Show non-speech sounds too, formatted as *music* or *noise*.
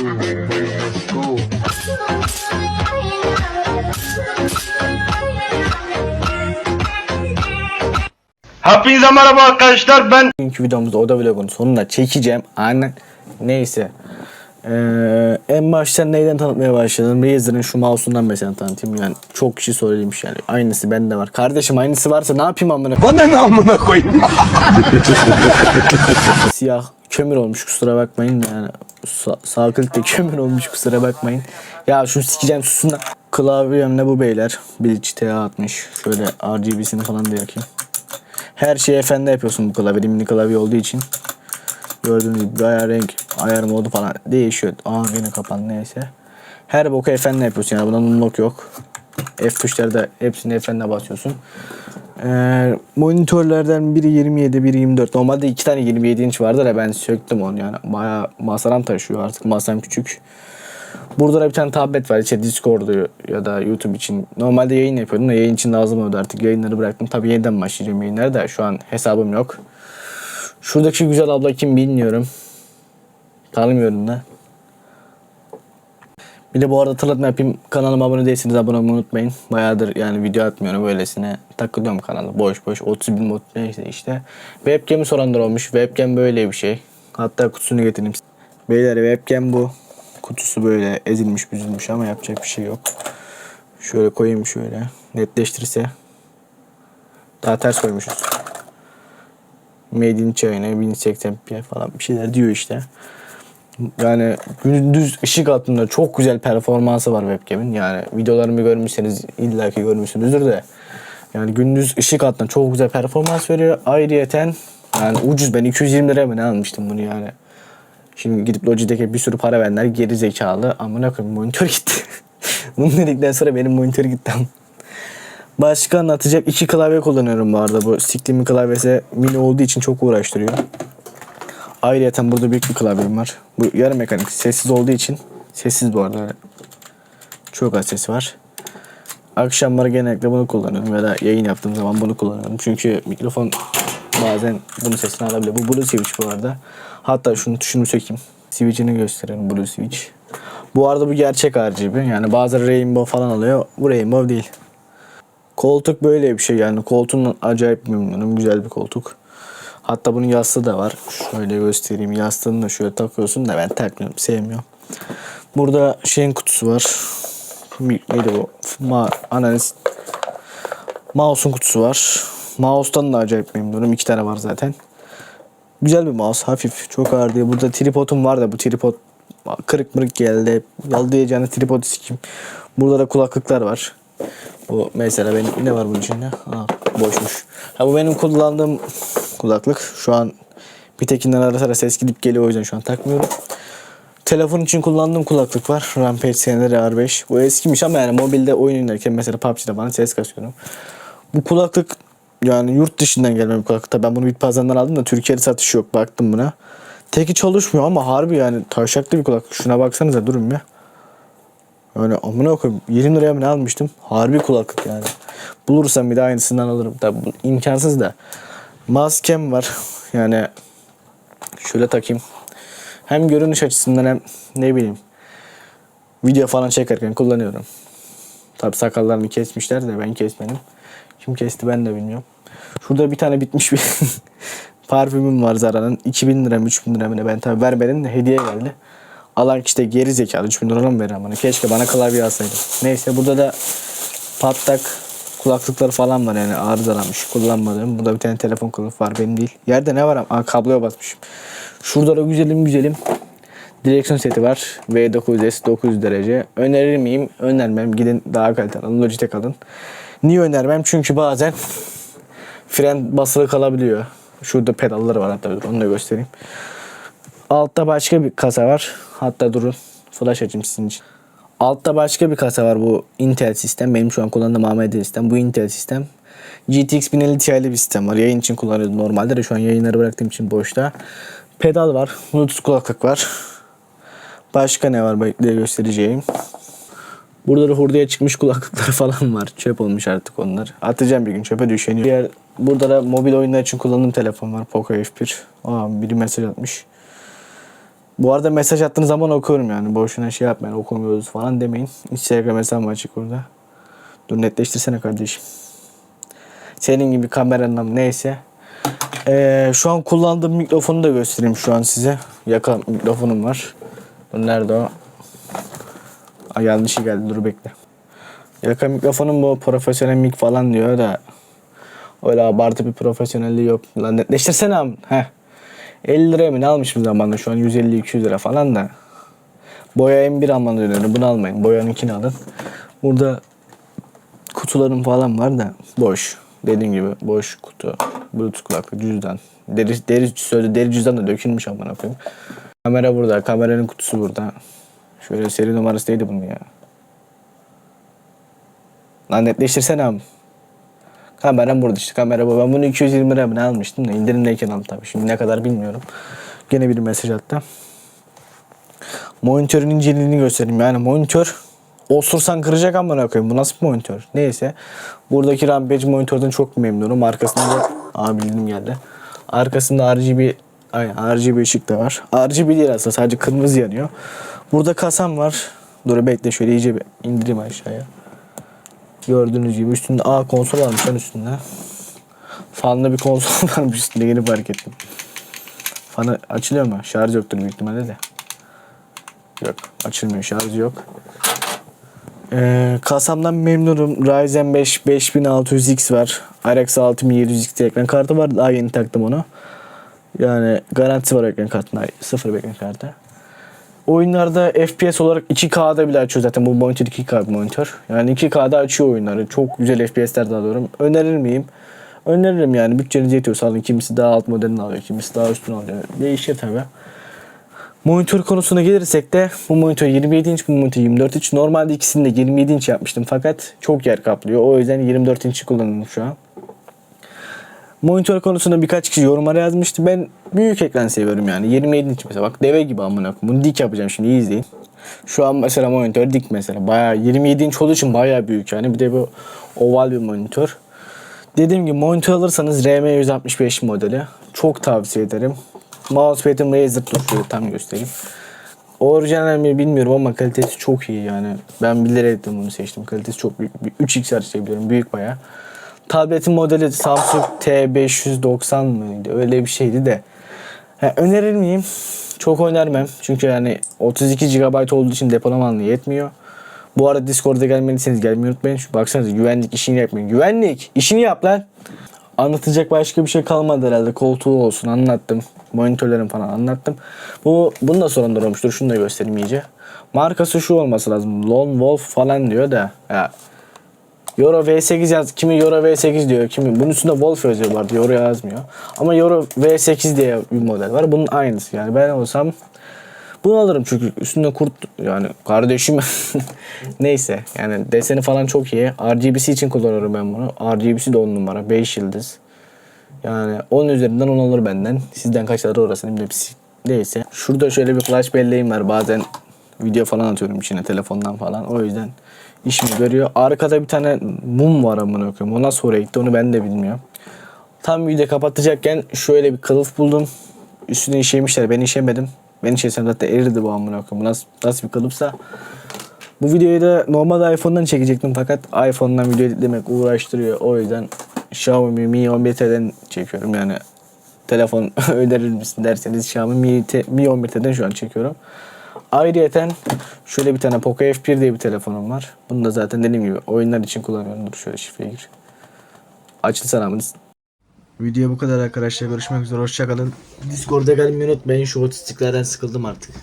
Hepinize merhaba arkadaşlar ben Bugünkü videomuzda oda vlogunun sonuna çekeceğim. Aynen. Neyse. Ee, en başta neyden tanıtmaya başladım? Razer'ın şu mouse'undan mesela tanıtayım. Yani çok kişi söylemiş yani. Aynısı bende var. Kardeşim aynısı varsa ne yapayım amına? Bana ne amına koyayım? *laughs* Siyah kömür olmuş kusura bakmayın yani. Sa sağ klikte kömür olmuş kusura bakmayın. Ya şunu sikeceğim susun da. Klavyem ne bu beyler? Bilgi TA atmış. Şöyle RGB'sini falan da yakayım. Her şeyi efendi yapıyorsun bu klavye. Mini klavye olduğu için. Gördüğünüz gibi ayar renk, ayar modu falan değişiyor. Aa yine kapandı neyse. Her boku efendi yapıyorsun yani bundan unlock yok. F tuşlarda hepsini efendi basıyorsun. Ee, monitörlerden biri 27, biri 24. Normalde iki tane 27 inç vardı da ben söktüm onu yani. Bayağı masaram taşıyor artık masam küçük. Burada da bir tane tablet var. İşte Discord'u ya da YouTube için. Normalde yayın yapıyordum da yayın için lazım oldu artık. Yayınları bıraktım. Tabii yeniden başlayacağım yayınları da şu an hesabım yok. Şuradaki güzel abla kim bilmiyorum. Tanımıyorum da. Bir de bu arada hatırlatma yapayım. Kanalıma abone değilseniz abone olmayı unutmayın. Bayağıdır yani video atmıyorum böylesine. Takılıyorum kanalda boş boş. 30 bin mod neyse işte. Webcam'i soranlar olmuş. Webcam böyle bir şey. Hatta kutusunu getireyim. Beyler webcam bu. Kutusu böyle ezilmiş büzülmüş ama yapacak bir şey yok. Şöyle koyayım şöyle. Netleştirirse. Daha ters koymuşuz. Made in China 1080p falan bir şeyler diyor işte. Yani gündüz ışık altında çok güzel performansı var webcam'in. Yani videolarımı görmüşseniz illaki görmüşsünüzdür de. Yani gündüz ışık altında çok güzel performans veriyor. Ayrıyeten yani ucuz ben 220 liraya mı ne almıştım bunu yani. Şimdi gidip Logitech'e bir sürü para verenler geri zekalı. Amına koyayım monitör gitti. *laughs* Bunu dedikten sonra benim monitör gitti. Başka anlatacak iki klavye kullanıyorum bu arada. Bu siktiğimin klavyesi mini olduğu için çok uğraştırıyor. Ayrıca burada büyük bir klavyem var. Bu yarı mekanik. Sessiz olduğu için. Sessiz bu arada. Çok az sesi var. Akşamları genellikle bunu kullanıyorum ya da yayın yaptığım zaman bunu kullanıyorum. Çünkü mikrofon bazen bunun sesini alabiliyor. Bu Blue Switch bu arada. Hatta şunu tuşunu sökeyim. Switch'ini gösterelim Blue Switch. Bu arada bu gerçek RGB. Yani bazı Rainbow falan alıyor. Bu Rainbow değil. Koltuk böyle bir şey yani. Koltuğundan acayip memnunum. Güzel bir koltuk. Hatta bunun yastığı da var. Şöyle göstereyim. Yastığını da şöyle takıyorsun da ben takmıyorum. Sevmiyorum. Burada şeyin kutusu var. Neydi bu? Ma analiz. Mouse'un kutusu var. Mouse'tan da acayip memnunum. İki tane var zaten. Güzel bir mouse. Hafif. Çok ağır değil. Burada tripodum var da bu tripod kırık mırık geldi. Yalayacağını tripod sikim. Burada da kulaklıklar var. Bu mesela benim ne var bunun içinde? Aa, boşmuş. Ha bu benim kullandığım kulaklık. Şu an bir tekinden ara sıra ses gidip geliyor o yüzden şu an takmıyorum. Telefon için kullandığım kulaklık var. Rampage seneleri R5. Bu eskimiş ama yani mobilde oyun oynarken mesela PUBG'de bana ses kasıyorum. Bu kulaklık yani yurt dışından gelme bir kulaklık. Tabii Ben bunu Bitpazar'dan aldım da Türkiye'de satışı yok. Baktım buna. Teki çalışmıyor ama harbi yani taşaklı bir kulaklık. Şuna baksanıza durun ya. Yani amına koyayım 20 liraya mı ne almıştım? Harbi kulaklık yani. Bulursam bir de aynısından alırım. Tabi imkansız da. Maskem var. *laughs* Yani şöyle takayım. Hem görünüş açısından hem ne bileyim video falan çekerken kullanıyorum. Tabi sakallarımı kesmişler de ben kesmedim. Kim kesti ben de bilmiyorum. Şurada bir tane bitmiş bir *laughs* parfümüm var Zara'nın. 2000 lira mı 3000 lira mı ne ben tabi vermedim de hediye geldi. Alan işte geri zekalı 3000 lira mı verir bana? Keşke bana klavye alsaydı. Neyse burada da patlak kulaklıkları falan var yani arızalanmış kullanmadığım. Burada bir tane telefon kılıf var benim değil. Yerde ne var? Aa, kabloya basmışım. Şurada da güzelim güzelim direksiyon seti var. V9S 900 derece. Önerir miyim? Önermem. Gidin daha kaliteli alın. Logitech alın. Niye önermem? Çünkü bazen fren basılı kalabiliyor. Şurada pedalları var hatta onu da göstereyim. Altta başka bir kasa var. Hatta durun. Flash açayım sizin için. Altta başka bir kasa var bu Intel sistem. Benim şu an kullandığım AMD sistem. Bu Intel sistem. GTX 1050 Ti'li bir sistem var. Yayın için kullanıyordum normalde de şu an yayınları bıraktığım için boşta. Pedal var. Bluetooth kulaklık var. Başka ne var bekle göstereceğim. Burada da hurdaya çıkmış kulaklıklar *laughs* falan var. Çöp olmuş artık onlar. Atacağım bir gün çöpe düşeniyor. Diğer, burada da mobil oyunlar için kullandığım telefon var. Poco F1. Aa biri mesaj atmış. Bu arada mesaj attığınız zaman okuyorum yani. Boşuna şey yapmayın okumuyoruz falan demeyin. Instagram hesabım açık orada. Dur netleştirsene kardeşim. Senin gibi kameranın neyse. Ee, şu an kullandığım mikrofonu da göstereyim şu an size. Yaka mikrofonum var. Dur nerede o? Ay yanlışı geldi dur bekle. Yaka mikrofonum bu profesyonel mik falan diyor da öyle abartı bir profesyonelliği yok. Lan netleştirsene am. Heh. 50 liraya mı ne almışım zamanında şu an 150-200 lira falan da. Boya M1 almanı öneriyorum. Bunu almayın. Boyanınkini alın. Burada kutularım falan var da boş. Dediğim gibi boş kutu. Bluetooth kulaklık, cüzdan. Deri, deri, sözde deri cüzdan da dökülmüş amına koyayım. Kamera burada. Kameranın kutusu burada. Şöyle seri numarası neydi bunun ya? Lan netleştirsene abi. Kameram burada işte kamera bu. Ben bunu 220 lira ne almıştım da indirimdeyken aldım tabii. Şimdi ne kadar bilmiyorum. Gene bir mesaj attı. Monitörün inceliğini göstereyim. Yani monitör osursan kıracak amına koyayım. Bu nasıl bir monitör? Neyse. Buradaki Rampage monitörden çok memnunum. Arkasında da Aa bildirim geldi. Arkasında RGB Aynen RGB ışık da var. RGB değil aslında sadece kırmızı yanıyor. Burada kasam var. Dur bekle şöyle iyice bir indireyim aşağıya. Gördüğünüz gibi üstünde A konsol varmış lan üstünde. Fanlı bir konsol *laughs* varmış üstünde yeni fark ettim. Fanı açılıyor mu? Şarj yoktur büyük ihtimalle de. Yok açılmıyor şarj yok. Ee, kasamdan memnunum. Ryzen 5 5600X var. RX 6700X ekran kartı var. Daha yeni taktım onu. Yani garantisi var ekran kartına. Sıfır ekran kartı. Oyunlarda FPS olarak 2K'da bile açıyor zaten bu monitör 2K bir monitör. Yani 2K'da açıyor oyunları. Çok güzel FPS'ler de alıyorum. Önerir miyim? Öneririm yani. Bütçeniz yetiyorsa alın. Kimisi daha alt modelini alıyor. Kimisi daha üstünü alıyor. Değişir tabi. Monitör konusuna gelirsek de bu monitör 27 inç, bu monitör 24 inç. Normalde ikisini de 27 inç yapmıştım fakat çok yer kaplıyor. O yüzden 24 inç kullanıyorum şu an. Monitör konusunda birkaç kişi yorumlara yazmıştı. Ben büyük ekran seviyorum yani. 27 inç mesela bak deve gibi amına. Bunu dik yapacağım şimdi iyi izleyin. Şu an mesela monitör dik mesela. Bayağı 27 inç olduğu için bayağı büyük yani. Bir de bu oval bir monitör. Dediğim gibi monitör alırsanız RM165 modeli. Çok tavsiye ederim. Mousepad'im Razer tuşlu tam göstereyim. Orijinal mi bilmiyorum ama kalitesi çok iyi yani. Ben bilerek de bunu seçtim. Kalitesi çok büyük. Bir 3x açabiliyorum. Büyük bayağı. Tabletin modeli Samsung T590 mıydı? Öyle bir şeydi de. Ha, önerir miyim? Çok önermem. Çünkü yani 32 GB olduğu için depolamanlığı yetmiyor. Bu arada Discord'a gelmediyseniz gelmeyi unutmayın. Şu baksanıza güvenlik işini yapmayın. Güvenlik işini yap lan. Anlatacak başka bir şey kalmadı herhalde. Koltuğu olsun anlattım. Monitörlerim falan anlattım. Bu bunu da sorunlar olmuştur. Şunu da göstereyim iyice. Markası şu olması lazım. Lone Wolf falan diyor da. Ya Euro V8 yaz. Kimi Euro V8 diyor. Kimi bunun üstünde Wolf yazıyor var diyor. Euro yazmıyor. Ama Euro V8 diye bir model var. Bunun aynısı yani. Ben olsam bunu alırım çünkü üstünde kurt yani kardeşim *laughs* neyse yani deseni falan çok iyi. RGB'si için kullanıyorum ben bunu. RGB'si de 10 numara 5 yıldız. Yani 10 üzerinden 10 olur benden. Sizden kaç alır orasını bilmiyorum. Neyse. Şurada şöyle bir flash belleğim var. Bazen video falan atıyorum içine telefondan falan. O yüzden işimi görüyor. Arkada bir tane mum var amına koyayım. O nasıl oraya gitti onu ben de bilmiyorum. Tam video kapatacakken şöyle bir kılıf buldum. Üstüne işemişler. Ben işemedim. Ben işesem zaten erirdi bu amına koyayım. Bu nasıl, nasıl bir kılıfsa. Bu videoyu da normal iPhone'dan çekecektim fakat iPhone'dan video editlemek uğraştırıyor. O yüzden Xiaomi Mi 11T'den çekiyorum yani. Telefon *laughs* önerir misin derseniz Xiaomi Mi, Mi 11T'den şu an çekiyorum. Ayrıyeten şöyle bir tane Poco F1 diye bir telefonum var. Bunu da zaten dediğim gibi oyunlar için kullanıyorum. Dur şöyle şifreye gir. Açılsana amınız. Video bu kadar arkadaşlar. Görüşmek üzere. Hoşçakalın. Discord'a gelmeyi unutmayın. Şu otistiklerden sıkıldım artık.